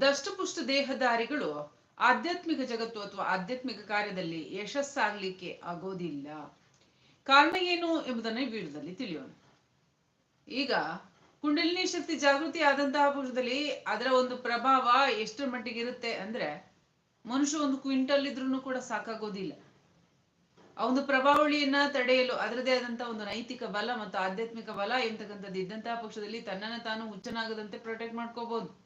ದಷ್ಟಪುಷ್ಟ ದೇಹಧಾರಿಗಳು ಆಧ್ಯಾತ್ಮಿಕ ಜಗತ್ತು ಅಥವಾ ಆಧ್ಯಾತ್ಮಿಕ ಕಾರ್ಯದಲ್ಲಿ ಯಶಸ್ಸಾಗ್ಲಿಕ್ಕೆ ಆಗೋದಿಲ್ಲ. ಕಾರಣ ಏನು ಎಂಬುದನ್ನು ಈ ವಿಡಿಯೋದಲ್ಲಿ ತಿಳಿಯೋಣ. ಈಗ ಕುಂಡಲಿನಿ ಶಕ್ತಿ ಜಾಗೃತಿ ಆದಂತಹ ಪುರುಷದಲ್ಲಿ ಅದರ ಒಂದು ಪ್ರಭಾವ ಎಷ್ಟರ ಮಟ್ಟಿಗೆ ಇರುತ್ತೆ ಅಂದ್ರೆ ಮನುಷ್ಯ ಒಂದು ಕ್ವಿಂಟಲ್ ಇದ್ರೂ ಕೂಡ ಸಾಕಾಗೋದಿಲ್ಲ. ಆ ಒಂದು ಪ್ರಭಾವಳಿಯನ್ನ ತಡೆಯಲು ಅದರದೇ ಆದಂತಹ ಒಂದು ನೈತಿಕ ಬಲ ಮತ್ತು ಆಧ್ಯಾತ್ಮಿಕ ಬಲ ಎಂತಕ್ಕಂಥದ್ದು ಇದ್ದಂತಹ ಪಕ್ಷದಲ್ಲಿ ತನ್ನನ್ನು ತಾನು ಹುಚ್ಚನಾಗದಂತೆ ಪ್ರೊಟೆಕ್ಟ್ ಮಾಡ್ಕೋಬಹುದು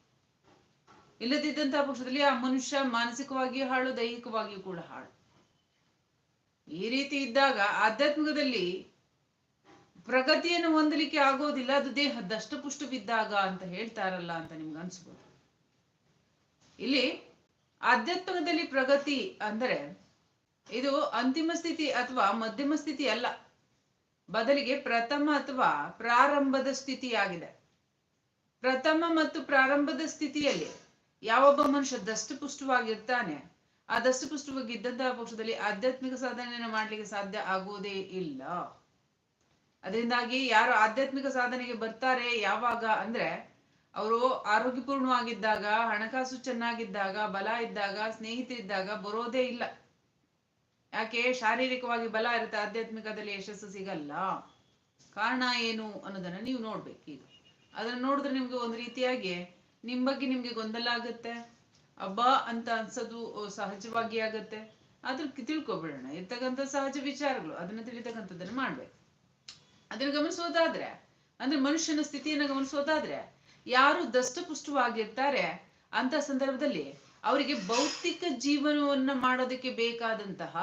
ಇಲ್ಲದಿದ್ದಂತಹ ಪಕ್ಷದಲ್ಲಿ ಆ ಮನುಷ್ಯ ಮಾನಸಿಕವಾಗಿಯೂ ಹಾಳು, ದೈಹಿಕವಾಗಿಯೂ ಕೂಡ ಹಾಳು. ಈ ರೀತಿ ಇದ್ದಾಗ ಆಧ್ಯಾತ್ಮಿಕದಲ್ಲಿ ಪ್ರಗತಿಯನ್ನು ಹೊಂದಲಿಕ್ಕೆ ಆಗೋದಿಲ್ಲ, ಅದು ದೇಹ ದಷ್ಟಪುಷ್ಟವಿದ್ದಾಗ ಅಂತ ಹೇಳ್ತಾರಲ್ಲ ಅಂತ ನಿಮ್ಗೆ ಅನ್ಸ್ಬೋದು. ಇಲ್ಲಿ ಆಧ್ಯಾತ್ಮಿಕದಲ್ಲಿ ಪ್ರಗತಿ ಅಂದರೆ ಇದು ಅಂತಿಮ ಸ್ಥಿತಿ ಅಥವಾ ಮಧ್ಯಮ ಸ್ಥಿತಿ ಅಲ್ಲ. ಬದಲಿಗೆ ಪ್ರಥಮ ಅಥವಾ ಪ್ರಾರಂಭದ ಸ್ಥಿತಿಯಾಗಿದೆ. ಪ್ರಥಮ ಮತ್ತು ಪ್ರಾರಂಭದ ಸ್ಥಿತಿಯಲ್ಲಿ ಯಾವೊಬ್ಬ ಮನುಷ್ಯ ದಷ್ಟಪುಷ್ಟವಾಗಿರ್ತಾನೆ ಆ ದಷ್ಟಪುಷ್ಟವಾಗಿ ಇದ್ದಂತಹ ಪಕ್ಷದಲ್ಲಿ ಆಧ್ಯಾತ್ಮಿಕ ಸಾಧನೆಯನ್ನು ಮಾಡ್ಲಿಕ್ಕೆ ಸಾಧ್ಯ ಆಗುವುದೇ ಇಲ್ಲ. ಅದರಿಂದಾಗಿ ಯಾರು ಆಧ್ಯಾತ್ಮಿಕ ಸಾಧನೆಗೆ ಬರ್ತಾರೆ ಯಾವಾಗ ಅಂದ್ರೆ, ಅವರು ಆರೋಗ್ಯಪೂರ್ಣವಾಗಿದ್ದಾಗ, ಹಣಕಾಸು ಚೆನ್ನಾಗಿದ್ದಾಗ, ಬಲ ಇದ್ದಾಗ, ಸ್ನೇಹಿತರಿದ್ದಾಗ ಬರೋದೇ ಇಲ್ಲ. ಯಾಕೆ? ಶಾರೀರಿಕವಾಗಿ ಬಲ ಇರುತ್ತೆ, ಆಧ್ಯಾತ್ಮಿಕದಲ್ಲಿ ಯಶಸ್ಸು ಸಿಗಲ್ಲ. ಕಾರಣ ಏನು ಅನ್ನೋದನ್ನ ನೀವು ನೋಡ್ಬೇಕು ಈಗ. ಅದನ್ನ ನೋಡಿದ್ರೆ ನಿಮ್ಗೆ ಒಂದು ರೀತಿಯಾಗಿ ನಿಮ್ ಬಗ್ಗೆ ನಿಮ್ಗೆ ಗೊಂದಲ ಆಗುತ್ತೆ? ಅಬ್ಬ ಅಂತ ಅನ್ಸೋದು ಸಹಜವಾಗಿ ಆಗತ್ತೆ. ಅದ್ರ ತಿಳ್ಕೊಬಿಡೋಣ. ಇರ್ತಕ್ಕಂಥ ಸಹಜ ವಿಚಾರಗಳು, ಅದನ್ನ ತಿಳಿತಕ್ಕಂಥದ್ದನ್ನ ಮಾಡ್ಬೇಕು. ಅದನ್ನ ಗಮನಿಸೋದಾದ್ರೆ, ಅಂದ್ರೆ ಮನುಷ್ಯನ ಸ್ಥಿತಿಯನ್ನ ಗಮನಿಸೋದಾದ್ರೆ, ಯಾರು ದಷ್ಟಪುಷ್ಟವಾಗಿರ್ತಾರೆ ಅಂತ ಸಂದರ್ಭದಲ್ಲಿ ಅವರಿಗೆ ಭೌತಿಕ ಜೀವನವನ್ನ ಮಾಡೋದಕ್ಕೆ ಬೇಕಾದಂತಹ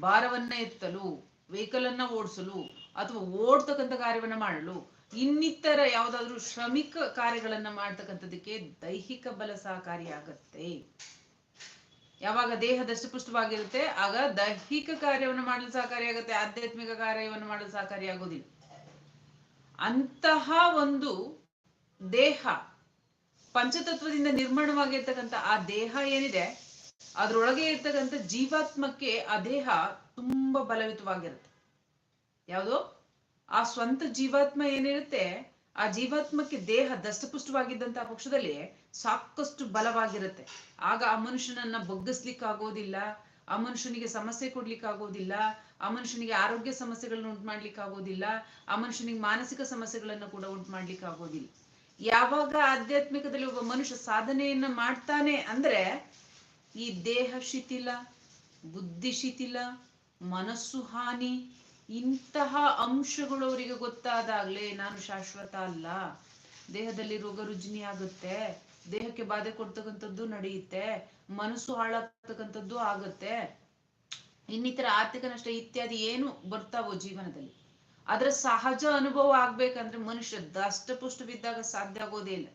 ಭಾರವನ್ನ ಎತ್ತಲು ವೆಹಿಕಲ್ ಅನ್ನ ಓಡಿಸಲು, ಅಥವಾ ಓಡ್ತಕ್ಕಂಥ ಕಾರ್ಯವನ್ನ ಮಾಡಲು ಇನ್ನಿತರ ಯಾವ್ದಾದ್ರು ಶ್ರಮಿಕ ಕಾರ್ಯಗಳನ್ನ ಮಾಡ್ತಕ್ಕಂಥದಕ್ಕೆ ದೈಹಿಕ ಬಲ ಸಹಕಾರಿಯಾಗತ್ತೆ ಯಾವಾಗ ದೇಹ ದಷ್ಟಪುಷ್ಟವಾಗಿರುತ್ತೆ ಆಗ ದೈಹಿಕ ಕಾರ್ಯವನ್ನು ಮಾಡಲು ಸಹಕಾರಿಯಾಗುತ್ತೆ ಆಧ್ಯಾತ್ಮಿಕ ಕಾರ್ಯವನ್ನು ಮಾಡಲು ಸಹಕಾರಿಯಾಗೋದಿಲ್ಲ ಅಂತಹ ಒಂದು ದೇಹ ಪಂಚತತ್ವದಿಂದ ನಿರ್ಮಾಣವಾಗಿರ್ತಕ್ಕಂಥ ಆ ದೇಹ ಏನಿದೆ, ಅದ್ರೊಳಗೆ ಇರ್ತಕ್ಕಂಥ ಜೀವಾತ್ಮಕ್ಕೆ ಆ ದೇಹ ತುಂಬಾ ಬಲಯುತವಾಗಿರುತ್ತೆ. ಯಾವುದು? ಆ ಸ್ವಂತ ಜೀವಾತ್ಮ ಏನಿರುತ್ತೆ, ಆ ಜೀವಾತ್ಮಕ್ಕೆ ದೇಹ ದಷ್ಟಪುಷ್ಟವಾಗಿದ್ದಂತಹ ಪಕ್ಷದಲ್ಲಿ ಸಾಕಷ್ಟು ಬಲವಾಗಿರುತ್ತೆ. ಆಗ ಆ ಮನುಷ್ಯನನ್ನ ಬಗ್ಗಿಸ್ಲಿಕ್ಕೆ ಆಗೋದಿಲ್ಲ ಆ ಮನುಷ್ಯನಿಗೆ ಸಮಸ್ಯೆ ಕೊಡ್ಲಿಕ್ಕೆ ಆಗೋದಿಲ್ಲ ಆ ಮನುಷ್ಯನಿಗೆ ಆರೋಗ್ಯ ಸಮಸ್ಯೆಗಳನ್ನ ಉಂಟು ಮಾಡ್ಲಿಕ್ಕೆ ಆಗೋದಿಲ್ಲ ಆ ಮನುಷ್ಯನಿಗೆ ಮಾನಸಿಕ ಸಮಸ್ಯೆಗಳನ್ನ ಕೂಡ ಉಂಟು ಮಾಡ್ಲಿಕ್ಕೆ ಆಗೋದಿಲ್ಲ ಯಾವಾಗ ಆಧ್ಯಾತ್ಮಿಕದಲ್ಲಿ ಒಬ್ಬ ಮನುಷ್ಯ ಸಾಧನೆಯನ್ನ ಮಾಡ್ತಾನೆ ಅಂದ್ರೆ ಈ ದೇಹ ಶಿಥಿಲ ಬುದ್ಧಿ ಶಿಥಿಲ ಮನಸ್ಸು ಹಾನಿ ಇಂತಹ ಅಂಶಗಳು ಅವರಿಗೆ ಗೊತ್ತಾದಾಗ್ಲೇ ನಾನು ಶಾಶ್ವತ ಅಲ್ಲ. ದೇಹದಲ್ಲಿ ರೋಗ ರುಜಿನಿ ಆಗುತ್ತೆ ದೇಹಕ್ಕೆ ಬಾಧೆ ಕೊಡ್ತಕ್ಕಂಥದ್ದು ನಡೆಯುತ್ತೆ. ಮನಸ್ಸು ಹಾಳಾಗ್ತಕ್ಕಂಥದ್ದು ಆಗುತ್ತೆ. ಇನ್ನಿತರ ಆರ್ಥಿಕ ನಷ್ಟ ಇತ್ಯಾದಿ ಏನು ಬರ್ತಾವೋ ಜೀವನದಲ್ಲಿ. ಅದರ ಸಹಜ ಅನುಭವ ಆಗ್ಬೇಕಂದ್ರೆ ಮನುಷ್ಯ ದಷ್ಟಪುಷ್ಟವಿದ್ದಾಗ ಸಾಧ್ಯ ಆಗೋದೇ ಇಲ್ಲ.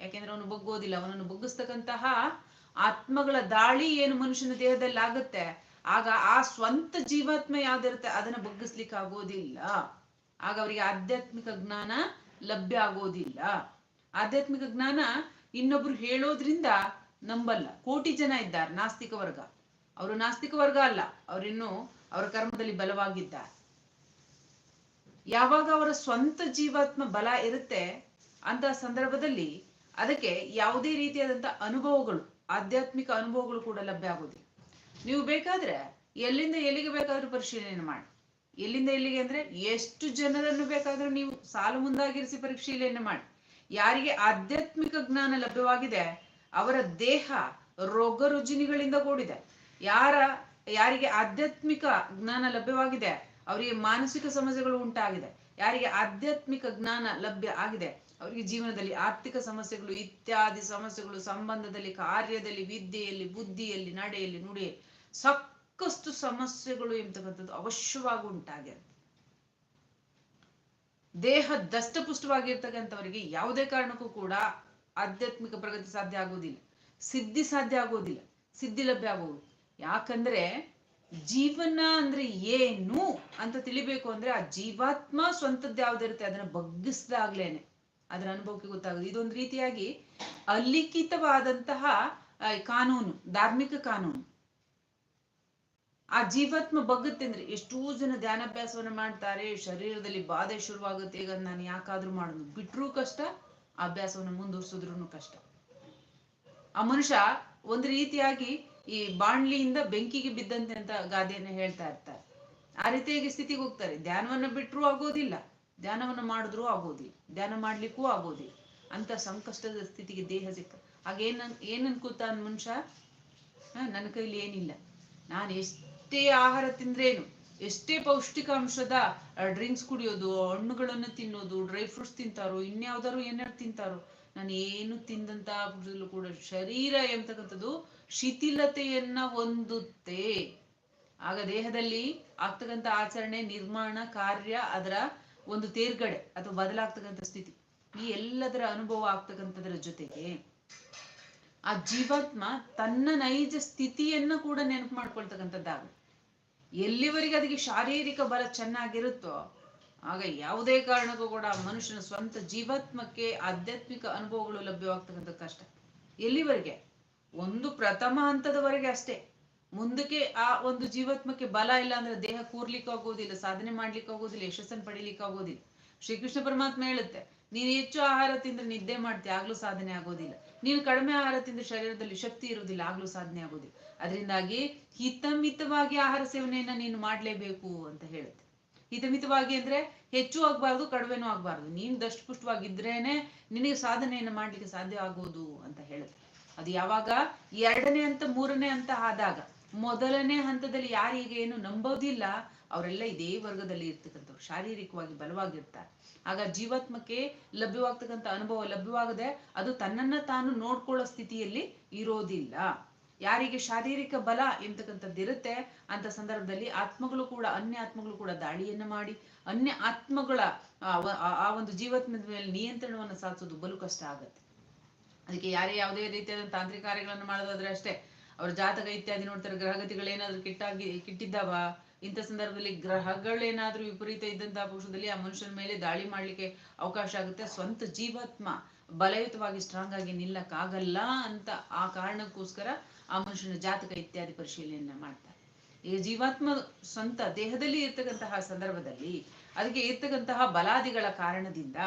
ಯಾಕೆಂದ್ರೆ ಅವನು ಬಗ್ಗೋದಿಲ್ಲ. ಅವನನ್ನು ಬಗ್ಗಿಸ್ತಕ್ಕಂತಹ ಆತ್ಮಗಳ ದಾಳಿ ಏನು ಮನುಷ್ಯನ ದೇಹದಲ್ಲಿ ಆಗುತ್ತೆ ಆಗ ಆ ಸ್ವಂತ ಜೀವಾತ್ಮ ಯಾವ್ದಿರುತ್ತೆ? ಅದನ್ನ ಬಗ್ಗಿಸ್ಲಿಕ್ಕೆ ಆಗೋದಿಲ್ಲ. ಆಗ ಅವರಿಗೆ ಆಧ್ಯಾತ್ಮಿಕ ಜ್ಞಾನ ಲಭ್ಯ ಆಗೋದಿಲ್ಲ. ಆಧ್ಯಾತ್ಮಿಕ ಜ್ಞಾನ ಇನ್ನೊಬ್ರು ಹೇಳೋದ್ರಿಂದ ನಂಬಲ್ಲ. ಕೋಟಿ ಜನ ಇದ್ದಾರೆ, ನಾಸ್ತಿಕ ವರ್ಗ. ಅವರು ನಾಸ್ತಿಕ ವರ್ಗ ಅಲ್ಲ. ಅವರಿನ್ನು ಅವರ ಕರ್ಮದಲ್ಲಿ ಬಲವಾಗಿದ್ದಾರೆ. ಯಾವಾಗ ಅವರ ಸ್ವಂತ ಜೀವಾತ್ಮ ಬಲ ಇರುತ್ತೆ ಅಂತ ಸಂದರ್ಭದಲ್ಲಿ ಅದಕ್ಕೆ ಯಾವುದೇ ರೀತಿಯಾದಂತ ಅನುಭವಗಳು, ಆಧ್ಯಾತ್ಮಿಕ ಅನುಭವಗಳು ಕೂಡ ಲಭ್ಯ ಆಗೋದಿಲ್ಲ. ನೀವು ಬೇಕಾದ್ರೆ ಎಲ್ಲಿಂದ ಎಲ್ಲಿಗೆ ಬೇಕಾದ್ರೂ ಪರಿಶೀಲನೆ ಮಾಡಿ. ಎಲ್ಲಿಂದ ಎಲ್ಲಿಗೆ ಅಂದ್ರೆ ಎಷ್ಟು ಜನರನ್ನು ಬೇಕಾದ್ರೂ ನೀವು ಸಾಲು ಮುಂದಾಗಿರಿಸಿ ಪರಿಶೀಲನೆ ಮಾಡಿ. ಯಾರಿಗೆ ಆಧ್ಯಾತ್ಮಿಕ ಜ್ಞಾನ ಲಭ್ಯವಾಗಿದೆ, ಅವರ ದೇಹ ರೋಗ ರುಜಿನಿಗಳಿಂದ ಕೂಡಿದೆ. ಯಾರ, ಯಾರಿಗೆ ಆಧ್ಯಾತ್ಮಿಕ ಜ್ಞಾನ ಲಭ್ಯವಾಗಿದೆ, ಅವರಿಗೆ ಮಾನಸಿಕ ಸಮಸ್ಯೆಗಳು ಉಂಟಾಗಿದೆ. ಯಾರಿಗೆ ಆಧ್ಯಾತ್ಮಿಕ ಜ್ಞಾನ ಲಭ್ಯ ಆಗಿದೆ, ಅವರಿಗೆ ಜೀವನದಲ್ಲಿ ಆರ್ಥಿಕ ಸಮಸ್ಯೆಗಳು, ಇತ್ಯಾದಿ ಸಮಸ್ಯೆಗಳು, ಸಂಬಂಧದಲ್ಲಿ, ಕಾರ್ಯದಲ್ಲಿ, ವಿದ್ಯೆಯಲ್ಲಿ, ಬುದ್ಧಿಯಲ್ಲಿ, ನಡೆಯಲ್ಲಿ, ನುಡಿಯಲ್ಲಿ ಸಾಕಷ್ಟು ಸಮಸ್ಯೆಗಳು ಎಂಬತಕ್ಕಂಥದ್ದು ಅವಶ್ಯವಾಗಿ ಉಂಟಾಗಿರುತ್ತೆ ದೇಹ ದಷ್ಟಪುಷ್ಟವಾಗಿರ್ತಕ್ಕಂಥವರಿಗೆ ಯಾವುದೇ ಕಾರಣಕ್ಕೂ ಕೂಡ ಆಧ್ಯಾತ್ಮಿಕ ಪ್ರಗತಿ ಸಾಧ್ಯ ಆಗೋದಿಲ್ಲ. ಸಿದ್ಧಿ ಸಾಧ್ಯ ಆಗೋದಿಲ್ಲ. ಸಿದ್ಧಿ ಲಭ್ಯ ಆಗೋದು. ಯಾಕಂದ್ರೆ ಜೀವನ ಅಂದ್ರೆ ಏನು ಅಂತ ತಿಳಿಬೇಕು ಅಂದ್ರೆ ಆ ಜೀವಾತ್ಮ ಸ್ವಂತದ್ದು ಯಾವ್ದಿರುತ್ತೆ ಅದನ್ನ ಬಗ್ಗಿಸ್ದಾಗ್ಲೇನೆ. ಅದರ ಅನುಭವಕ್ಕೆ ಗೊತ್ತಾಗೋದು. ಇದೊಂದು ರೀತಿಯಾಗಿ ಅಲಿಖಿತವಾದಂತಹ ಕಾನೂನು, ಧಾರ್ಮಿಕ ಕಾನೂನು. ಆ ಜೀವಾತ್ಮ ಬಗ್ಗುತ್ತೆ ಅಂದ್ರೆ ಎಷ್ಟೋ ಜನ ಧ್ಯಾನಾಭ್ಯಾಸವನ್ನ ಮಾಡ್ತಾರೆ, ಶರೀರದಲ್ಲಿ ಬಾಧೆ ಶುರುವಾಗುತ್ತೆ, ಈಗ ನಾನು ಯಾಕಾದ್ರೂ ಮಾಡೋದು. ಬಿಟ್ರೂ ಕಷ್ಟ, ಅಭ್ಯಾಸವನ್ನ ಮುಂದುವರ್ಸಿದ್ರು ಕಷ್ಟ. ಆ ಮನುಷ್ಯ ಒಂದು ರೀತಿಯಾಗಿ ಈ ಬಾಣ್ಲಿಯಿಂದ ಬೆಂಕಿಗೆ ಬಿದ್ದಂತೆ ಅಂತ ಗಾದೆಯನ್ನು ಹೇಳ್ತಾ ಇರ್ತಾರೆ. ಆ ರೀತಿಯಾಗಿ ಸ್ಥಿತಿಗೆ ಹೋಗ್ತಾರೆ. ಧ್ಯಾನವನ್ನ ಬಿಟ್ಟರೂ ಆಗೋದಿಲ್ಲ. ಧ್ಯಾನವನ್ನ ಮಾಡಿದ್ರೂ ಆಗೋದಿಲ್ಲ. ಧ್ಯಾನ ಮಾಡ್ಲಿಕ್ಕೂ ಆಗೋದಿಲ್ಲ. ಅಂತ ಸಂಕಷ್ಟದ ಸ್ಥಿತಿಗೆ ದೇಹ ಸಿಕ್ಕ ಆಗ ಏನ್ ಏನ್ ಅನ್ಕೋತಾನ ಮನುಷ್ಯ ನನ್ನ ಕೈಲಿ ಏನಿಲ್ಲ. ನಾನು ಎಷ್ಟೇ ಆಹಾರ ತಿಂದ್ರೇನು, ಎಷ್ಟೇ ಪೌಷ್ಟಿಕಾಂಶದ ಡ್ರಿಂಕ್ಸ್ ಕುಡಿಯೋದು, ಹಣ್ಣುಗಳನ್ನು ತಿನ್ನೋದು ಡ್ರೈ ಫ್ರೂಟ್ಸ್ ತಿಂತಾರೋ ಇನ್ಯಾವ್ದಾರು ಏನಾರು ತಿಂತಾರೋ ನಾನು ಏನು ತಿಂದಂತ ಕೂಡ ಶರೀರ ಎಂತಕ್ಕಂಥದ್ದು ಶಿಥಿಲತೆಯನ್ನ ಹೊಂದುತ್ತೆ. ಆಗ ದೇಹದಲ್ಲಿ ಆಗ್ತಕ್ಕಂಥ ಆಚರಣೆ, ನಿರ್ಮಾಣ, ಕಾರ್ಯ, ಅದರ ಒಂದು ತೇರ್ಗಡೆ ಅಥವಾ ಬದಲಾಗ್ತಕ್ಕಂಥ ಸ್ಥಿತಿ, ಈ ಎಲ್ಲದರ ಅನುಭವ ಆಗ್ತಕ್ಕಂಥದ್ರ ಜೊತೆಗೆ ಆ ಜೀವಾತ್ಮ ತನ್ನ ನೈಜ ಸ್ಥಿತಿಯನ್ನ ಕೂಡ ನೆನಪು ಮಾಡ್ಕೊಳ್ತಕ್ಕಂಥದ್ದಾಗುತ್ತೆ ಎಲ್ಲಿವರೆಗೆ ಅದಕ್ಕೆ ಶಾರೀರಿಕ ಬಲ ಚೆನ್ನಾಗಿರುತ್ತೋ, ಆಗ ಯಾವುದೇ ಕಾರಣಕ್ಕೂ ಕೂಡ ಮನುಷ್ಯನ ಸ್ವಂತ ಜೀವಾತ್ಮಕ್ಕೆ ಆಧ್ಯಾತ್ಮಿಕ ಅನುಭವಗಳು ಲಭ್ಯವಾಗ್ತಕ್ಕಂಥ ಕಷ್ಟ. ಎಲ್ಲಿವರೆಗೆ? ಒಂದು ಪ್ರಥಮ ಹಂತದವರೆಗೆ ಅಷ್ಟೇ. ಮುಂದಕ್ಕೆ ಆ ಒಂದು ಜೀವಾತ್ಮಕ್ಕೆ ಬಲ ಇಲ್ಲ ಅಂದ್ರೆ ದೇಹ ಕೂರ್ಲಿಕ್ಕೆ ಆಗೋದಿಲ್ಲ ಸಾಧನೆ ಮಾಡ್ಲಿಕ್ಕೆ ಆಗೋದಿಲ್ಲ ಯಶಸ್ಸನ್ನು ಪಡಿಲಿಕ್ಕೆ ಆಗೋದಿಲ್ಲ ಶ್ರೀಕೃಷ್ಣ ಪರಮಾತ್ಮ ಹೇಳುತ್ತೆ, ನೀನು ಹೆಚ್ಚು ಆಹಾರ ತಿಂದ್ರೆ ನಿದ್ದೆ ಮಾಡ್ತೀಯ ಆಗ್ಲೂ ಸಾಧನೆ ಆಗೋದಿಲ್ಲ. ನೀನು ಕಡಿಮೆ ಆಹಾರ ತಿಂದು ಶರೀರದಲ್ಲಿ ಶಕ್ತಿ ಇರುವುದಿಲ್ಲ, ಆಗ್ಲೂ ಸಾಧನೆ ಆಗೋದಿಲ್ಲ ಅದರಿಂದಾಗಿ ಹಿತಮಿತವಾಗಿ ಆಹಾರ ಸೇವನೆಯನ್ನ ನೀನು ಮಾಡ್ಲೇಬೇಕು ಅಂತ ಹೇಳುತ್ತೆ. ಹಿತಮಿತವಾಗಿ ಅಂದ್ರೆ ಹೆಚ್ಚು ಆಗ್ಬಾರ್ದು, ಕಡಿಮೆನೂ ಆಗ್ಬಾರ್ದು. ನೀನ್ ದಷ್ಟಪುಷ್ಟವಾಗಿದ್ರೇನೆ ನಿನಗೆ ಸಾಧನೆಯನ್ನ ಮಾಡ್ಲಿಕ್ಕೆ ಸಾಧ್ಯ ಆಗೋದು ಅಂತ ಹೇಳುತ್ತೆ. ಅದು ಯಾವಾಗ? ಎರಡನೇ ಹಂತ, ಮೂರನೇ ಹಂತ ಆದಾಗ. ಮೊದಲನೇ ಹಂತದಲ್ಲಿ ಯಾರಿಗೆ ಏನು ನಂಬೋದಿಲ್ಲ ಅವರೆಲ್ಲ ಇದೇ ವರ್ಗದಲ್ಲಿ ಇರ್ತಕ್ಕಂಥವ್ರು, ಶಾರೀರಿಕವಾಗಿ ಬಲವಾಗಿರ್ತಾರೆ. ಆಗ ಜೀವಾತ್ಮಕ್ಕೆ ಲಭ್ಯವಾಗ್ತಕ್ಕಂಥ ಅನುಭವ ಲಭ್ಯವಾಗದೆ ಅದು ತನ್ನನ್ನ ತಾನು ನೋಡ್ಕೊಳ್ಳೋ ಸ್ಥಿತಿಯಲ್ಲಿ ಇರೋದಿಲ್ಲ. ಯಾರಿಗೆ ಶಾರೀರಿಕ ಬಲ ಎಂತಕ್ಕಂಥದ್ದು ಇರುತ್ತೆ, ಅಂತ ಸಂದರ್ಭದಲ್ಲಿ ಆತ್ಮಗಳು ಕೂಡ ಅನ್ಯ ಆತ್ಮಗಳು ಕೂಡ ದಾಳಿಯನ್ನ ಮಾಡಿ, ಅನ್ಯ ಆತ್ಮಗಳ, ಆ ಒಂದು ಜೀವಾತ್ಮದ ಮೇಲೆ ನಿಯಂತ್ರಣವನ್ನು ಸಾಧಿಸೋದು ಬಲು ಕಷ್ಟ ಆಗತ್ತೆ. ಅದಕ್ಕೆ ಯಾರೇ ಯಾವುದೇ ರೀತಿಯಾದ ತಾಂತ್ರಿಕ ಕಾರ್ಯಗಳನ್ನು ಮಾಡೋದಾದ್ರೆ ಅಷ್ಟೇ, ಅವ್ರ ಜಾತಕ ಇತ್ಯಾದಿ ನೋಡ್ತಾರೆ, ಗ್ರಹಗತಿಗಳೇನಾದ್ರೂ ಕೆಟ್ಟಾಗಿ, ಕಿಟ್ಟಿದ್ದಾವ? ಇಂಥ ಸಂದರ್ಭದಲ್ಲಿ ಗ್ರಹಗಳೇನಾದ್ರೂ ವಿಪರೀತ ಇದ್ದಂತಹ ಪಕ್ಷದಲ್ಲಿ ಆ ಮನುಷ್ಯನ ಮೇಲೆ ದಾಳಿ ಮಾಡ್ಲಿಕ್ಕೆ ಅವಕಾಶ ಆಗುತ್ತೆ. ಸ್ವಂತ ಜೀವಾತ್ಮ ಬಲಯುತವಾಗಿ ಸ್ಟ್ರಾಂಗ್ ಆಗಿ ನಿಲ್ಲಕ್ಕಾಗಲ್ಲ ಅಂತ ಆ ಕಾರಣಕ್ಕೋಸ್ಕರ ಆ ಮನುಷ್ಯನ ಜಾತಕ ಇತ್ಯಾದಿ ಪರಿಶೀಲನೆಯನ್ನ ಮಾಡ್ತಾರೆ. ಈಗ ಜೀವಾತ್ಮ ಸ್ವಂತ ದೇಹದಲ್ಲಿ ಇರ್ತಕ್ಕಂತಹ ಸಂದರ್ಭದಲ್ಲಿ ಅದಕ್ಕೆ ಇರ್ತಕ್ಕಂತಹ ಬಲಾದಿಗಳ ಕಾರಣದಿಂದ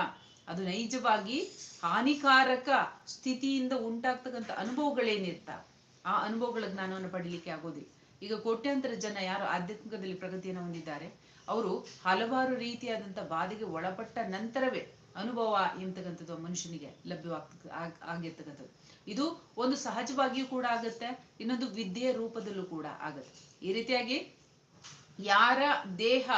ಅದು ನೈಜವಾಗಿ ಹಾನಿಕಾರಕ ಸ್ಥಿತಿಯಿಂದ ಉಂಟಾಗ್ತಕ್ಕಂಥ ಅನುಭವಗಳೇನಿರ್ತಾವ, ಆ ಅನುಭವಗಳ ಜ್ಞಾನವನ್ನು ಪಡೀಲಿಕ್ಕೆ ಆಗೋದಿಲ್ಲ. ಈಗ ಕೋಟ್ಯಾಂತರ ಜನ ಯಾರು ಆಧ್ಯಾತ್ಮಿಕದಲ್ಲಿ ಪ್ರಗತಿಯನ್ನು ಹೊಂದಿದ್ದಾರೆ, ಅವರು ಹಲವಾರು ರೀತಿಯಾದಂಥ ಬಾಧೆಗೆ ಒಳಪಟ್ಟ ನಂತರವೇ ಅನುಭವ ಎಂತಕ್ಕಂಥದ್ದು ಮನುಷ್ಯನಿಗೆ ಲಭ್ಯವಾಗ್ತ ಆಗ್- ಆಗಿರ್ತಕ್ಕಂಥದ್ದು. ಇದು ಒಂದು ಸಹಜವಾಗಿಯೂ ಕೂಡ ಆಗುತ್ತೆ, ಇನ್ನೊಂದು ವಿದ್ಯೆಯ ರೂಪದಲ್ಲೂ ಕೂಡ ಆಗುತ್ತೆ. ಈ ರೀತಿಯಾಗಿ ಯಾರ ದೇಹ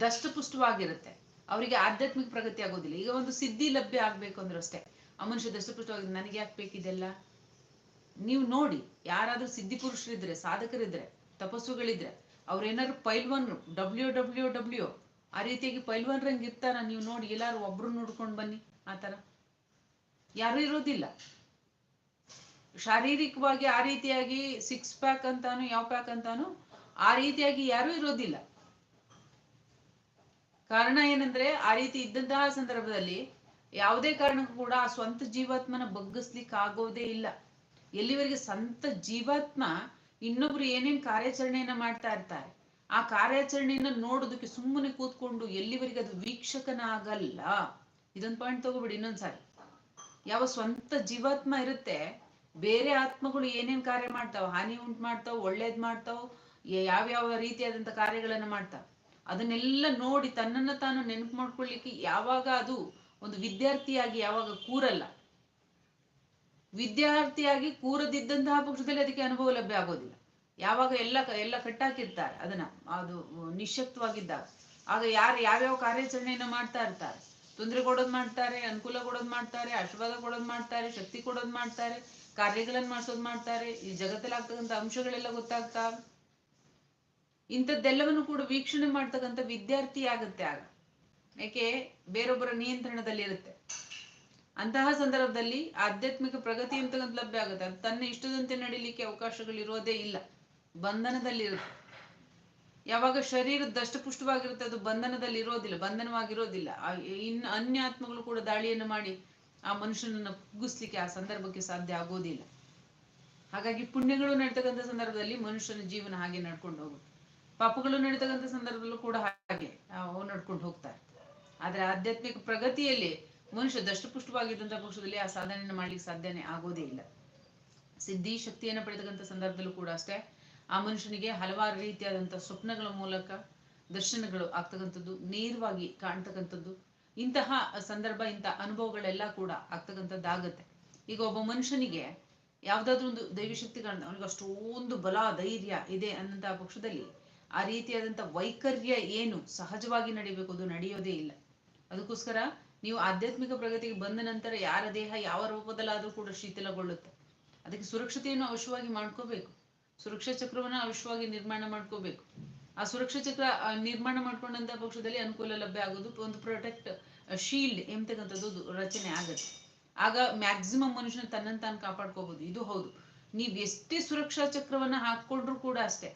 ದಷ್ಟಪುಷ್ಟವಾಗಿರುತ್ತೆ, ಅವರಿಗೆ ಆಧ್ಯಾತ್ಮಿಕ ಪ್ರಗತಿ ಆಗೋದಿಲ್ಲ. ಈಗ ಒಂದು ಸಿದ್ಧಿ ಲಭ್ಯ ಆಗ್ಬೇಕು ಅಂದ್ರೆ ಅಷ್ಟೇ, ಆ ಮನುಷ್ಯ ದಷ್ಟಪುಷ್ಟವಾಗಿ ನನಗೆ ಯಾಕೆ ಬೇಕಿದೆಲ್ಲ? ನೀವು ನೋಡಿ, ಯಾರಾದ್ರೂ ಸಿದ್ಧಿ ಪುರುಷರಿದ್ರೆ, ಸಾಧಕರಿದ್ರೆ ತಪಸ್ಸುಗಳಿದ್ರೆ ಅವ್ರೇನಾದ್ರು ಪೈಲ್ವಾನ್ ಡಬ್ಲ್ಯೂ ಡಬ್ಲ್ಯೂ ಡಬ್ಲ್ಯೂ, ಆ ರೀತಿಯಾಗಿ ಪೈಲ್ವನ್ ರಂಗ್ ಇರ್ತಾರ, ನೀವು ನೋಡಿ ಎಲ್ಲಾರು ಒಬ್ರು ನೋಡ್ಕೊಂಡು ಬನ್ನಿ ಆತರ ಯಾರು ಇರೋದಿಲ್ಲ. ಶಾರೀರಿಕವಾಗಿ ಆ ರೀತಿಯಾಗಿ ಸಿಕ್ಸ್ ಪ್ಯಾಕ್ ಅಂತಾನು, ಯಾವ ಪ್ಯಾಕ್ ಅಂತಾನು, ಆ ರೀತಿಯಾಗಿ ಯಾರು ಇರೋದಿಲ್ಲ. ಕಾರಣ ಏನಂದ್ರೆ, ಆ ರೀತಿ ಇದ್ದಂತಹ ಸಂದರ್ಭದಲ್ಲಿ ಯಾವುದೇ ಕಾರಣಕ್ಕೂ ಕೂಡ ಆ ಸ್ವಂತ ಜೀವಾತ್ಮನ ಬಗ್ಗಿಸ್ಲಿಕ್ಕೆ ಆಗೋದೇ ಇಲ್ಲ. ಎಲ್ಲಿವರೆಗೆ ಸ್ವಂತ ಜೀವಾತ್ಮ ಇನ್ನೊಬ್ರು ಏನೇನ್ ಕಾರ್ಯಾಚರಣೆಯನ್ನ ಮಾಡ್ತಾ ಇರ್ತಾರೆ, ಆ ಕಾರ್ಯಾಚರಣೆಯನ್ನ ನೋಡೋದಕ್ಕೆ ಸುಮ್ಮನೆ ಕೂತ್ಕೊಂಡು ಎಲ್ಲಿವರೆಗೆ ಅದು ವೀಕ್ಷಕನ ಆಗಲ್ಲ ಇದೊಂದು ಪಾಯಿಂಟ್ ತಗೋಬಿಡಿ ಇನ್ನೊಂದ್ಸಾರಿ. ಯಾವ ಸ್ವಂತ ಜೀವಾತ್ಮ ಇರುತ್ತೆ, ಬೇರೆ ಆತ್ಮಗಳು ಏನೇನ್ ಕಾರ್ಯ ಮಾಡ್ತಾವ, ಹಾನಿ ಉಂಟು ಮಾಡ್ತಾವ, ಒಳ್ಳೇದ್ ಮಾಡ್ತಾವ ಯಾವ್ಯಾವ ರೀತಿಯಾದಂತ ಕಾರ್ಯಗಳನ್ನ ಮಾಡ್ತಾವ, ಅದನ್ನೆಲ್ಲ ನೋಡಿ ತನ್ನನ್ನ ತಾನು ನೆನಪು ಮಾಡ್ಕೊಳ್ಳಿಕ್ಕೆ ಯಾವಾಗ ಅದು ಒಂದು ವಿದ್ಯಾರ್ಥಿಯಾಗಿ ಯಾವಾಗ ಕೂರಲ್ಲ. ವಿದ್ಯಾರ್ಥಿಯಾಗಿ ಕೂರದಿದ್ದಂತಹ ಪಕ್ಷದಲ್ಲಿ ಅದಕ್ಕೆ ಅನುಭವ ಲಭ್ಯ ಆಗೋದಿಲ್ಲ. ಯಾವಾಗ ಎಲ್ಲ ಎಲ್ಲ ಕಟ್ಟಾಕಿರ್ತಾರೆ, ಅದನ್ನ, ಅದು ನಿಶಕ್ತವಾಗಿದ್ದಾಗ ಆಗ ಯಾರು ಯಾವ್ಯಾವ ಕಾರ್ಯಾಚರಣೆಯನ್ನು ಮಾಡ್ತಾ ಇರ್ತಾರೆ? ತೊಂದರೆ ಕೊಡೋದ್ ಮಾಡ್ತಾರೆ, ಅನುಕೂಲ ಕೊಡೋದ್ ಮಾಡ್ತಾರೆ, ಆಶೀರ್ವಾದ ಕೊಡೋದ್ ಮಾಡ್ತಾರೆ, ಶಕ್ತಿ ಕೊಡೋದ್ ಮಾಡ್ತಾರೆ ಕಾರ್ಯಗಳನ್ನ ಮಾಡ್ಸೋದ್ ಮಾಡ್ತಾರೆ, ಈ ಜಗತ್ತಲ್ಲಿ ಆಗ್ತಕ್ಕಂಥ ಅಂಶಗಳೆಲ್ಲ ಗೊತ್ತಾಗ್ತಾವ ಇಂಥದ್ದೆಲ್ಲವನ್ನು ಕೂಡ ವೀಕ್ಷಣೆ ಮಾಡ್ತಕ್ಕಂಥ ವಿದ್ಯಾರ್ಥಿ ಆಗುತ್ತೆ ಆಗ. ಯಾಕೆ ಬೇರೊಬ್ಬರ ನಿಯಂತ್ರಣದಲ್ಲಿ ಇರುತ್ತೆ ಅಂತಹ ಸಂದರ್ಭದಲ್ಲಿ ಆಧ್ಯಾತ್ಮಿಕ ಪ್ರಗತಿ ಅಂತಕ್ಕಂಥ ಲಭ್ಯ ಆಗುತ್ತೆ. ಅದು ತನ್ನ ಇಷ್ಟದಂತೆ ನಡೀಲಿಕ್ಕೆ ಅವಕಾಶಗಳು ಇರೋದೇ ಇಲ್ಲ. ಬಂಧನದಲ್ಲಿರುತ್ತೆ ಯಾವಾಗ ಶರೀರ ದಷ್ಟಪುಷ್ಟವಾಗಿರುತ್ತೆ, ಅದು ಬಂಧನದಲ್ಲಿ ಇರೋದಿಲ್ಲ ಬಂಧನವಾಗಿರೋದಿಲ್ಲ. ಆ, ಇನ್ನು ಅನ್ಯ ಆತ್ಮಗಳು ಕೂಡ ದಾಳಿಯನ್ನು ಮಾಡಿ ಆ ಮನುಷ್ಯನನ್ನ ಕುಗ್ಗಿಸ್ಲಿಕ್ಕೆ ಆ ಸಂದರ್ಭಕ್ಕೆ ಸಾಧ್ಯ ಆಗೋದಿಲ್ಲ. ಹಾಗಾಗಿ ಪುಣ್ಯಗಳು ನಡೀತಕ್ಕಂಥ ಸಂದರ್ಭದಲ್ಲಿ ಮನುಷ್ಯನ ಜೀವನ ಹಾಗೆ ನಡ್ಕೊಂಡು ಹೋಗುತ್ತೆ. ಪಾಪಗಳು ನಡೀತಕ್ಕಂಥ ಸಂದರ್ಭದಲ್ಲೂ ಕೂಡ ಹಾಗೆ ಅವು ನಡ್ಕೊಂಡು ಹೋಗ್ತಾರೆ. ಆದ್ರೆ ಆಧ್ಯಾತ್ಮಿಕ ಪ್ರಗತಿಯಲ್ಲಿ ಮನುಷ್ಯ ದಷ್ಟಪುಷ್ಟವಾಗಿದ್ದಂಥ ಪಕ್ಷದಲ್ಲಿ ಆ ಸಾಧನೆಯನ್ನು ಮಾಡ್ಲಿಕ್ಕೆ ಸಾಧ್ಯನೇ, ಆಗೋದೇ ಇಲ್ಲ. ಸಿದ್ಧಿ ಶಕ್ತಿಯನ್ನು ಪಡೆದಕ್ಕಂಥ ಸಂದರ್ಭದಲ್ಲೂ ಕೂಡ ಅಷ್ಟೇ, ಆ ಮನುಷ್ಯನಿಗೆ ಹಲವಾರು ರೀತಿಯಾದಂತಹ ಸ್ವಪ್ನಗಳ ಮೂಲಕ ದರ್ಶನಗಳು ಆಗ್ತಕ್ಕಂಥದ್ದು, ನೇರವಾಗಿ ಕಾಣ್ತಕ್ಕಂಥದ್ದು, ಇಂತಹ ಸಂದರ್ಭ ಇಂತಹ ಅನುಭವಗಳೆಲ್ಲ ಕೂಡ ಆಗ್ತಕ್ಕಂಥದ್ದಾಗತ್ತೆ. ಈಗ ಒಬ್ಬ ಮನುಷ್ಯನಿಗೆ ಯಾವ್ದಾದ್ರು ಒಂದು ದೈವಶಕ್ತಿ ಕಾಣ್ದ ಅವನಿಗೆ ಅಷ್ಟೊಂದು ಬಲ, ಧೈರ್ಯ ಇದೆ ಅನ್ನಂತಹ ಪಕ್ಷದಲ್ಲಿ ಆ ರೀತಿಯಾದಂತಹ ವೈಕರ್ಯ ಏನು ಸಹಜವಾಗಿ ನಡಿಬೇಕು, ಅದು ನಡೆಯೋದೇ ಇಲ್ಲ. ಅದಕ್ಕೋಸ್ಕರ ನೀವು ಆಧ್ಯಾತ್ಮಿಕ ಪ್ರಗತಿಗೆ ಬಂದ ನಂತರ ಯಾರ ದೇಹ ಯಾವ ರೂಪದಲ್ಲಾದ್ರೂ ಕೂಡ ಶಿಥಿಲಗೊಳ್ಳುತ್ತೆ ಅದಕ್ಕೆ ಸುರಕ್ಷತೆಯನ್ನು ಅವಶ್ಯವಾಗಿ ಮಾಡ್ಕೋಬೇಕು. ಸುರಕ್ಷಾ ಚಕ್ರವನ್ನ ಅವಶ್ಯವಾಗಿ ನಿರ್ಮಾಣ ಮಾಡ್ಕೋಬೇಕು. ಆ ಸುರಕ್ಷಾ ಚಕ್ರ ನಿರ್ಮಾಣ ಮಾಡ್ಕೊಂಡಂತ ಪಕ್ಷದಲ್ಲಿ ಅನುಕೂಲ ಲಭ್ಯ ಆಗೋದು ಒಂದು ಪ್ರೊಟೆಕ್ಟ್ ಶೀಲ್ಡ್ ಎಂಬತಕ್ಕಂಥದ್ದು ರಚನೆ ಆಗತ್ತೆ. ಆಗ ಮ್ಯಾಕ್ಸಿಮಮ್ ಮನುಷ್ಯನ ತನ್ನನ್ನು ತಾನು ಕಾಪಾಡ್ಕೋಬಹುದು ಇದು ಹೌದು. ನೀವ್ ಎಷ್ಟೇ ಸುರಕ್ಷಾ ಚಕ್ರವನ್ನ ಹಾಕೊಂಡ್ರು ಕೂಡ ಅಷ್ಟೇ.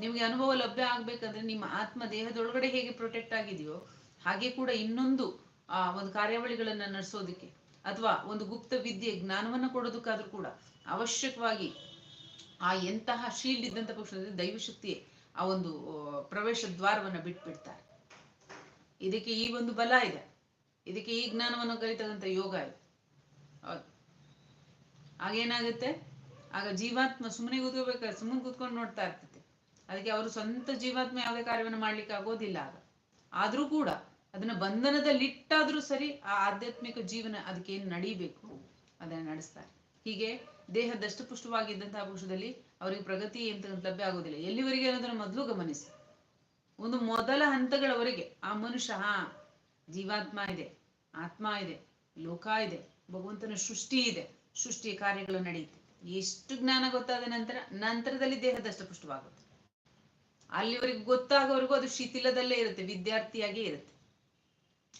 ನಿಮ್ಗೆ ಅನುಭವ ಲಭ್ಯ ಆಗ್ಬೇಕಂದ್ರೆ ನಿಮ್ಮ ಆತ್ಮ ದೇಹದೊಳಗಡೆ ಹೇಗೆ ಪ್ರೊಟೆಕ್ಟ್ ಆಗಿದೆಯೋ ಹಾಗೆ ಕೂಡ ಇನ್ನೊಂದು ಆ ಒಂದು ಕಾರ್ಯಾವಳಿಗಳನ್ನ ನಡೆಸೋದಕ್ಕೆ ಅಥವಾ ಒಂದು ಗುಪ್ತ ವಿದ್ಯೆ ಜ್ಞಾನವನ್ನ ಕೊಡೋದಕ್ಕಾದ್ರೂ ಕೂಡ ಅವಶ್ಯಕವಾಗಿ ಆ ಎಂತಹ ಶೀಲ್ಡ್ ಇದ್ದಂತ ಪಕ್ಷದಲ್ಲಿ ದೈವಶಕ್ತಿಯೇ ಆ ಒಂದು ಪ್ರವೇಶ ದ್ವಾರವನ್ನ ಬಿಟ್ಬಿಡ್ತಾರೆ. ಇದಕ್ಕೆ ಈ ಒಂದು ಬಲ ಇದೆ. ಇದಕ್ಕೆ ಈ ಜ್ಞಾನವನ್ನು ಕಲಿತಕ್ಕಂಥ ಯೋಗ ಇದೆ. ಹೌದು. ಆಗೇನಾಗುತ್ತೆ ಆಗ ಜೀವಾತ್ಮ ಸುಮ್ಮನೆ ಕೂತ್ಕೋಬೇಕಾದ್ರೆ ಸುಮ್ಮನೆ ಕೂತ್ಕೊಂಡು ನೋಡ್ತಾ ಇರ್ತೈತೆ ಅದಕ್ಕೆ ಅವರು ಸ್ವಂತ ಜೀವಾತ್ಮ ಯಾವುದೇ ಕಾರ್ಯವನ್ನು ಮಾಡ್ಲಿಕ್ಕೆ ಆಗೋದಿಲ್ಲ ಆಗ. ಆದ್ರೂ ಕೂಡ ಅದನ್ನ ಬಂಧನದಲ್ಲಿಟ್ಟಾದ್ರೂ ಸರಿ ಆ ಆಧ್ಯಾತ್ಮಿಕ ಜೀವನ ಅದಕ್ಕೆ ಏನು ನಡೀಬೇಕು? ಅದನ್ನ ನಡೆಸ್ತಾರೆ. ಹೀಗೆ ದೇಹ ದಷ್ಟಪುಷ್ಟವಾಗಿದ್ದಂತಹ ಪುರುಷದಲ್ಲಿ ಅವರಿಗೆ ಪ್ರಗತಿ ಅಂತ ಲಭ್ಯ ಆಗೋದಿಲ್ಲ. ಎಲ್ಲಿವರೆಗೆ ಅನ್ನೋದನ್ನ ಮೊದಲು ಗಮನಿಸಿ. ಒಂದು ಮೊದಲ ಹಂತಗಳವರೆಗೆ ಆ ಮನುಷ್ಯ, ಹಾ, ಜೀವಾತ್ಮ ಇದೆ, ಆತ್ಮ ಇದೆ, ಲೋಕ ಇದೆ, ಭಗವಂತನ ಸೃಷ್ಟಿ ಇದೆ, ಸೃಷ್ಟಿಯ ಕಾರ್ಯಗಳು ನಡೆಯುತ್ತೆ. ಎಷ್ಟು ಜ್ಞಾನ ಗೊತ್ತಾದ ನಂತರ, ನಂತರದಲ್ಲಿ ದೇಹ ದಷ್ಟಪುಷ್ಟವಾಗುತ್ತೆ ಅಲ್ಲಿವರೆಗೆ ಗೊತ್ತಾಗೋವರೆಗೂ ಅದು ಶಿಥಿಲದಲ್ಲೇ ಇರುತ್ತೆ, ವಿದ್ಯಾರ್ಥಿಯಾಗೇ ಇರುತ್ತೆ.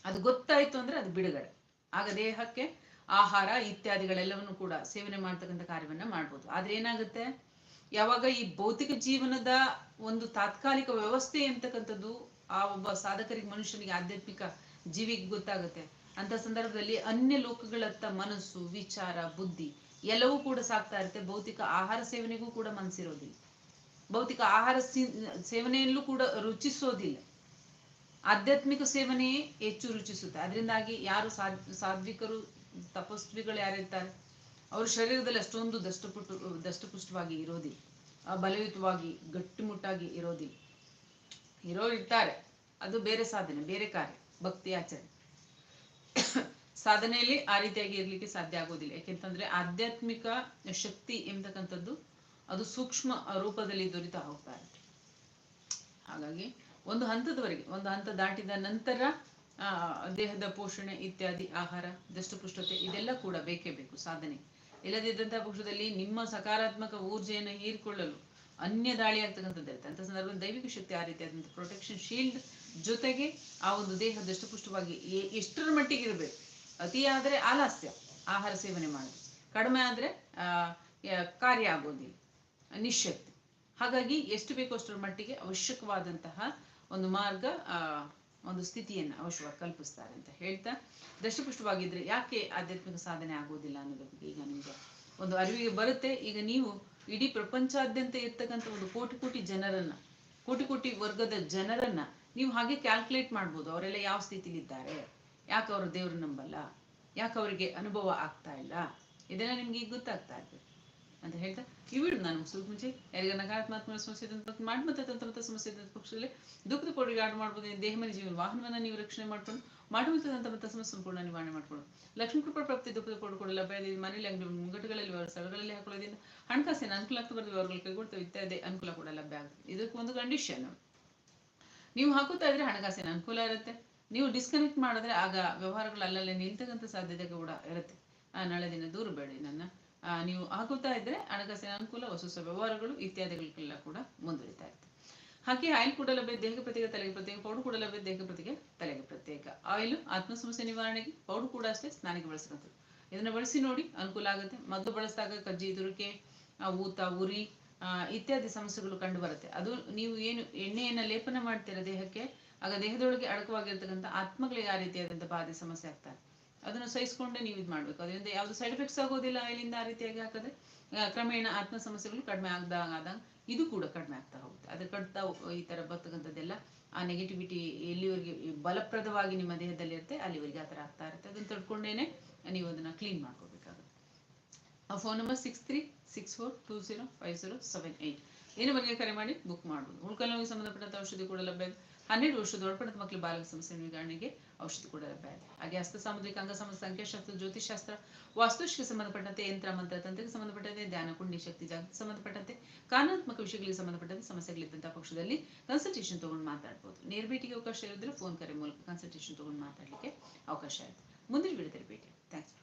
ಅದು ಗೊತ್ತಾಯ್ತು ಅಂದ್ರೆ ಅದು ಬಿಡುಗಡೆ. ಆಗ ದೇಹಕ್ಕೆ ಆಹಾರ ಇತ್ಯಾದಿಗಳೆಲ್ಲವನ್ನು ಕೂಡ ಸೇವನೆ ಮಾಡ್ತಕ್ಕಂಥ ಕಾರ್ಯವನ್ನ ಮಾಡ್ಬೋದು. ಆದ್ರೆ ಏನಾಗುತ್ತೆ? ಯಾವಾಗ ಈ ಭೌತಿಕ ಜೀವನದ ಒಂದು ತಾತ್ಕಾಲಿಕ ವ್ಯವಸ್ಥೆ ಅಂತಕ್ಕಂಥದ್ದು ಆ ಒಬ್ಬ ಸಾಧಕರಿಗೆ, ಮನುಷ್ಯನಿಗೆ ಆಧ್ಯಾತ್ಮಿಕ ಜೀವಿಗೆ ಗೊತ್ತಾಗುತ್ತೆ. ಅಂತ ಸಂದರ್ಭದಲ್ಲಿ ಅನ್ಯ ಲೋಕಗಳತ್ತ ಮನಸ್ಸು, ವಿಚಾರ, ಬುದ್ಧಿ ಎಲ್ಲವೂ ಕೂಡ ಸಾಕ್ತಾ ಇರುತ್ತೆ. ಭೌತಿಕ ಆಹಾರ ಸೇವನೆಗೂ ಕೂಡ ಮನಸ್ಸಿರೋದಿಲ್ಲ. ಭೌತಿಕ ಆಹಾರ ಸೇವನೆಯಲ್ಲೂ ಕೂಡ ರುಚಿಸೋದಿಲ್ಲ. ಆಧ್ಯಾತ್ಮಿಕ ಸೇವನೆಯೇ ಹೆಚ್ಚು ರುಚಿಸುತ್ತೆ. ಅದರಿಂದಾಗಿ ಯಾರು ಸಾಧ್ ಸಾಧ್ವಿಕರು ತಪಸ್ವಿಗಳು ಯಾರಿರ್ತಾರೆ ಅವ್ರ ಶರೀರದಲ್ಲಿ ಅಷ್ಟೊಂದು ದಷ್ಟಪುಟ್ಟು, ದಷ್ಟಪುಷ್ಟವಾಗಿ ಇರೋದಿಲ್ಲ. ಬಲಯುತವಾಗಿ, ಗಟ್ಟಿಮುಟ್ಟಾಗಿ ಇರೋದಿಲ್ಲ. ಇರೋರು ಇರ್ತಾರೆ. ಅದು ಬೇರೆ ಸಾಧನೆ, ಬೇರೆ ಕಾರ್ಯ, ಭಕ್ತಿ ಆಚರಣೆ. ಸಾಧನೆಯಲ್ಲಿ ಆ ರೀತಿಯಾಗಿ ಇರ್ಲಿಕ್ಕೆ ಸಾಧ್ಯ ಆಗೋದಿಲ್ಲ. ಯಾಕೆಂತಂದ್ರೆ ಆಧ್ಯಾತ್ಮಿಕ ಶಕ್ತಿ ಎಂಬತಕ್ಕಂಥದ್ದು ಅದು ಸೂಕ್ಷ್ಮ ರೂಪದಲ್ಲಿ ದೊರೀತಾ ಹೋಗ್ತಾ ಇರುತ್ತೆ. ಹಾಗಾಗಿ ಒಂದು ಹಂತದವರೆಗೆ, ಒಂದು ಹಂತ ದಾಟಿದ ನಂತರ ದೇಹದ ಪೋಷಣೆ ಇತ್ಯಾದಿ, ಆಹಾರ, ದಷ್ಟಪುಷ್ಟತೆ ಇದೆಲ್ಲ ಕೂಡ ಬೇಕೇ ಬೇಕು, ಸಾಧನೆ. ಇಲ್ಲದಿದ್ದಂತಹ ಪಕ್ಷದಲ್ಲಿ ನಿಮ್ಮ ಸಕಾರಾತ್ಮಕ ಊರ್ಜೆಯನ್ನು ಹೀರಿಕೊಳ್ಳಲು ಅನ್ಯ ದಾಳಿ ಆಗ್ತಕ್ಕಂಥದ್ದು ಇರುತ್ತೆ. ಅಂತ ಸಂದರ್ಭದಲ್ಲಿ ದೈವಿಕ ಶಕ್ತಿ ಆ ರೀತಿಯಾದಂಥ ಪ್ರೊಟೆಕ್ಷನ್ ಶೀಲ್ಡ್ ಜೊತೆಗೆ ಆ ಒಂದು ದೇಹ ದಷ್ಟಪುಷ್ಟವಾಗಿ ಎಷ್ಟರ ಮಟ್ಟಿಗೆ ಇರಬೇಕು? ಅತಿ ಆದರೆ ಆಲಸ್ಯ, ಆಹಾರ ಸೇವನೆ ಮಾಡಿ ಕಡಿಮೆ ಆದ್ರೆ ಕಾರ್ಯ ಆಗೋದಿಲ್ಲ ನಿಶಕ್ತಿ ಹಾಗಾಗಿ ಎಷ್ಟು ಬೇಕೋ ಅಷ್ಟರ ಮಟ್ಟಿಗೆ ಅವಶ್ಯಕವಾದಂತಹ ಒಂದು ಮಾರ್ಗ ಒಂದು ಸ್ಥಿತಿಯನ್ನು ಅವಶ್ಯವಾಗಿ ಕಲ್ಪಿಸ್ತಾರೆ ಅಂತ ಹೇಳ್ತಾ, ದಷ್ಟಪುಷ್ಟವಾಗಿದ್ರೆ ಯಾಕೆ ಆಧ್ಯಾತ್ಮಿಕ ಸಾಧನೆ ಆಗೋದಿಲ್ಲ ಅನ್ನೋದ್ರ ಬಗ್ಗೆ ಈಗ ನಿಮಗೆ ಒಂದು ಅರಿವಿಗೆ ಬರುತ್ತೆ. ಈಗ ನೀವು ಇಡೀ ಪ್ರಪಂಚಾದ್ಯಂತ ಇರ್ತಕ್ಕಂಥ ಒಂದು ಕೋಟಿ ಕೋಟಿ ಜನರನ್ನ, ಕೋಟಿ ಕೋಟಿ ವರ್ಗದ ಜನರನ್ನ ನೀವು ಹಾಗೆ ಕ್ಯಾಲ್ಕುಲೇಟ್ ಮಾಡ್ಬೋದು. ಅವರೆಲ್ಲ ಯಾವ ಸ್ಥಿತಿಲಿದ್ದಾರೆ? ಯಾಕೆ ಅವರು ದೇವ್ರ ನಂಬಲ್ಲ? ಯಾಕೆ ಅವರಿಗೆ ಅನುಭವ ಆಗ್ತಾ ಇಲ್ಲ? ಇದೆಲ್ಲ ನಿಮ್ಗೆ ಈಗ ಗೊತ್ತಾಗ್ತಾ ಇರ್ತದೆ ಅಂತ ಹೇಳ್ತಾ ಈ ವಿಡಿಯೋ ನಾನು ಮುಗಿಸೋದು ಮುಂಚೆ ಯಾರಿಗ ನಕಾರಾತ್ಮಕ ಸಮಸ್ಯೆ ಮಾಡಿ ಮತ್ತೆ ತಂತ್ರ ಸಮಸ್ಯೆ ಪಕ್ಷದಲ್ಲಿ ದುಃಖದ ಕೊಡುಗೆ ಆಡು ಮಾಡ್ಬೋದು ದೇಹ ಮನೆ ಜೀವನ ವಾಹನವನ್ನ ನೀವು ರಕ್ಷಣೆ ಮಾಡ್ಕೊಂಡು ಮಾಡುವಂತ ಮತ್ತೆ ಸಮಸ್ಯೆ ಸಂಪೂರ್ಣ ನಿವಾರಣೆ ಮಾಡ್ಕೊಂಡು ಲಕ್ಷ್ಮೀ ಕೃಪಾ ಪ್ರಾಪ್ತಿ ದುಃಖದ ಕೊಡು ಕೊಡಲ್ಲ ಇದೆ ಅಂಗಡಿ ಮುಂಗಟ್ಟುಗಳಲ್ಲಿ ಸ್ಥಳಗಳಲ್ಲಿ ಹಾಕೊಳ್ಳೋದ್ರಿಂದ ಹಣಕಾಸಿನ ಅನುಕೂಲ ಆಗ್ತಾ ಬರ್ತದೆ ಕೈಗೊಳ್ತಾ ಕೈಗೊಳ್ತವೆ ಇತ್ಯಾದಿ ಅನುಕೂಲ ಕೂಡ ಲಭ್ಯ ಆಗುತ್ತೆ. ಇದಕ್ಕೆ ಒಂದು ಕಂಡೀಷನ್ ನೀವು ಹಾಕುತ್ತಾ ಇದ್ರೆ ಹಣಕಾಸಿನ ಅನುಕೂಲ ಇರುತ್ತೆ. ನೀವು ಡಿಸ್ಕನೆಕ್ಟ್ ಮಾಡಿದ್ರೆ ಆಗ ವ್ಯವಹಾರಗಳು ಅಲ್ಲಲ್ಲೇ ನಿಲ್ತಕ್ಕಂಥ ಸಾಧ್ಯತೆ ಕೂಡ ಇರುತ್ತೆ. ಆ, ನಾಳೆ ದಿನ ದೂರ ಬೇಡಿ ನನ್ನ. ನೀವು ಹಾಕುತ್ತಾ ಇದ್ರೆ ಹಣಕಾಸಿನ ಅನುಕೂಲ ಹೊಸ ಹೊಸ ವ್ಯವಹಾರಗಳು ಇತ್ಯಾದಿಗಳಿಗೆಲ್ಲ ಕೂಡ ಮುಂದುವರಿತಾ ಇರುತ್ತೆ. ಹಾಗೆ ಆಯಿಲ್ ಕೂಡ ಲಭ್ಯ ದೇಹಕ್ಕೆ ಪ್ರತ್ಯೇಕ, ತಲೆಗೆ ಪ್ರತ್ಯೇಕ, ಪೌಡರ್ ಕೂಡ ಲಭ್ಯ ದೇಹಕ್ಕೆ ಪ್ರತ್ಯೇಕ, ತಲೆಗೆ ಪ್ರತ್ಯೇಕ. ಆಯಿಲ್ ಆತ್ಮ ಸಮಸ್ಯೆ ನಿವಾರಣೆಗೆ ಪೌಡರ್ ಕೂಡ ಅಷ್ಟೇ ಸ್ನಾನಕ್ಕೆ ಬಳಸಕ್ಕಂಥದ್ದು ಇದನ್ನ ಬಳಸಿ ನೋಡಿ, ಅನುಕೂಲ ಆಗುತ್ತೆ. ಮದ್ದು ಬಳಸಿದಾಗ ಕಜ್ಜಿ ದುರಿಕೆ ಊತ, ಉರಿ ಇತ್ಯಾದಿ ಸಮಸ್ಯೆಗಳು ಕಂಡು ಬರುತ್ತೆ. ಅದು ನೀವು ಏನು ಎಣ್ಣೆಯನ್ನ ಲೇಪನ ಮಾಡ್ತೀರ ದೇಹಕ್ಕೆ, ಆಗ ದೇಹದೊಳಗೆ ಅಡಕವಾಗಿರ್ತಕ್ಕಂಥ ಆತ್ಮಗಳಿಗೆ ಆ ರೀತಿಯಾದಂತಹ ಬಾಧೆ, ಸಮಸ್ಯೆ ಆಗ್ತಾರೆ ಅದನ್ನು ಸಹಿಸ್ಕೊಂಡೆ ನೀವು ಇದು ಮಾಡ್ಬೇಕು. ಅದರಿಂದ ಯಾವುದು ಸೈಡ್ ಎಫೆಕ್ಟ್ಸ್ ಆಗೋದಿಲ್ಲ ಆಯಿಲಿಂದ ಆ ರೀತಿಯಾಗಿ ಹಾಕಿದ್ರೆ ಆ, ಕ್ರಮೇಣ ಆತ್ಮ ಸಮಸ್ಯೆಗಳು ಕಡಿಮೆ ಆಗ್ದಾಗ ಆದಾಗ ಇದು ಕೂಡ ಕಡಿಮೆ ಆಗ್ತಾ ಹೋಗುತ್ತೆ. ಅದ್ರ ಕಡ್ತಾ ಈ ತರ ಬರ್ತಕ್ಕಂಥದ್ದೆಲ್ಲ ಆ ನೆಗೆಟಿವಿಟಿ ಎಲ್ಲಿವರೆಗೆ ಬಲಪ್ರದವಾಗಿ ನಿಮ್ಮ ದೇಹದಲ್ಲಿ ಇರುತ್ತೆ ಅಲ್ಲಿವರೆಗೆ ಆ ಥರ ಆಗ್ತಾ ಇರುತ್ತೆ. ಅದನ್ನ ತಡ್ಕೊಂಡೇನೆ ನೀವು ಅದನ್ನ ಕ್ಲೀನ್ ಮಾಡ್ಕೋಬೇಕಾಗುತ್ತೆ. ಆ phone number six three six four two zero five zero seven eight ಈ ಬಗ್ಗೆ ಕರೆ ಮಾಡಿ? ಬುಕ್ ಮಾಡಬಹುದು ಉಳ್ಕಲ್ ನೋವಿಗೆ ಸಂಬಂಧಪಟ್ಟಂತ ಔಷಧಿ ಕೂಡ ಲಭ್ಯ ಇದೆ. ಹನ್ನೆರಡು ವರ್ಷದ ಒಳಪಡಿದ ಮಕ್ಕಳು ಬಾಲಕ ಸಮಸ್ಯೆ ನಿವಾರಣೆಗೆ ಔಷಧಿ ಕೂಡ ಲಭ್ಯ ಇದೆ. ಹಾಗೆ ಹಸ್ತ ಸಾಮುದ್ರಿಕ, ಅಂಗ ಸಮಸ್ಯೆ ಸಂಖ್ಯಾಶಾಸ್ತ್ರ ಜ್ಯೋತಿಷಾಸ್ತ್ರ ವಾಸ್ತುಶಿಗೆ ಸಂಬಂಧಪಟ್ಟಂತೆ, ಯಂತ್ರ, ಮಂತ್ರ, ತಂತ್ರಕ್ಕೆ ಸಂಬಂಧಪಟ್ಟಂತೆ, ಧ್ಯಾನ ಕುಂಡಿ ಶಕ್ತಿ, ಜಾಗೃತಿ ಸಂಬಂಧಪಟ್ಟಂತೆ, ಕಾನೂನಾತ್ಮಕ ವಿಷಯಗಳಿಗೆ ಸಂಬಂಧಪಟ್ಟಂತೆ ಸಮಸ್ಯೆಗಳಿದ್ದಂತಹ ಪಕ್ಷದಲ್ಲಿ ಕನ್ಸಲ್ಟೇಷನ್ ತಗೊಂಡು ಮಾತಾಡಬಹುದು ನೇರ ಭೇಟಿಗೆ ಅವಕಾಶ ಇರೋದ್ರೆ ಫೋನ್ ಕರೆ ಮೂಲಕ ಕನ್ಸಲ್ಟೇಷನ್ ತಗೊಂಡು ಮಾತಾಡಲಿಕ್ಕೆ ಅವಕಾಶ ಇರುತ್ತೆ ಮುಂದಿನ ವಿಡಿಯೋದಲ್ಲಿ ಭೇಟಿ ಥ್ಯಾಂಕ್ಸ್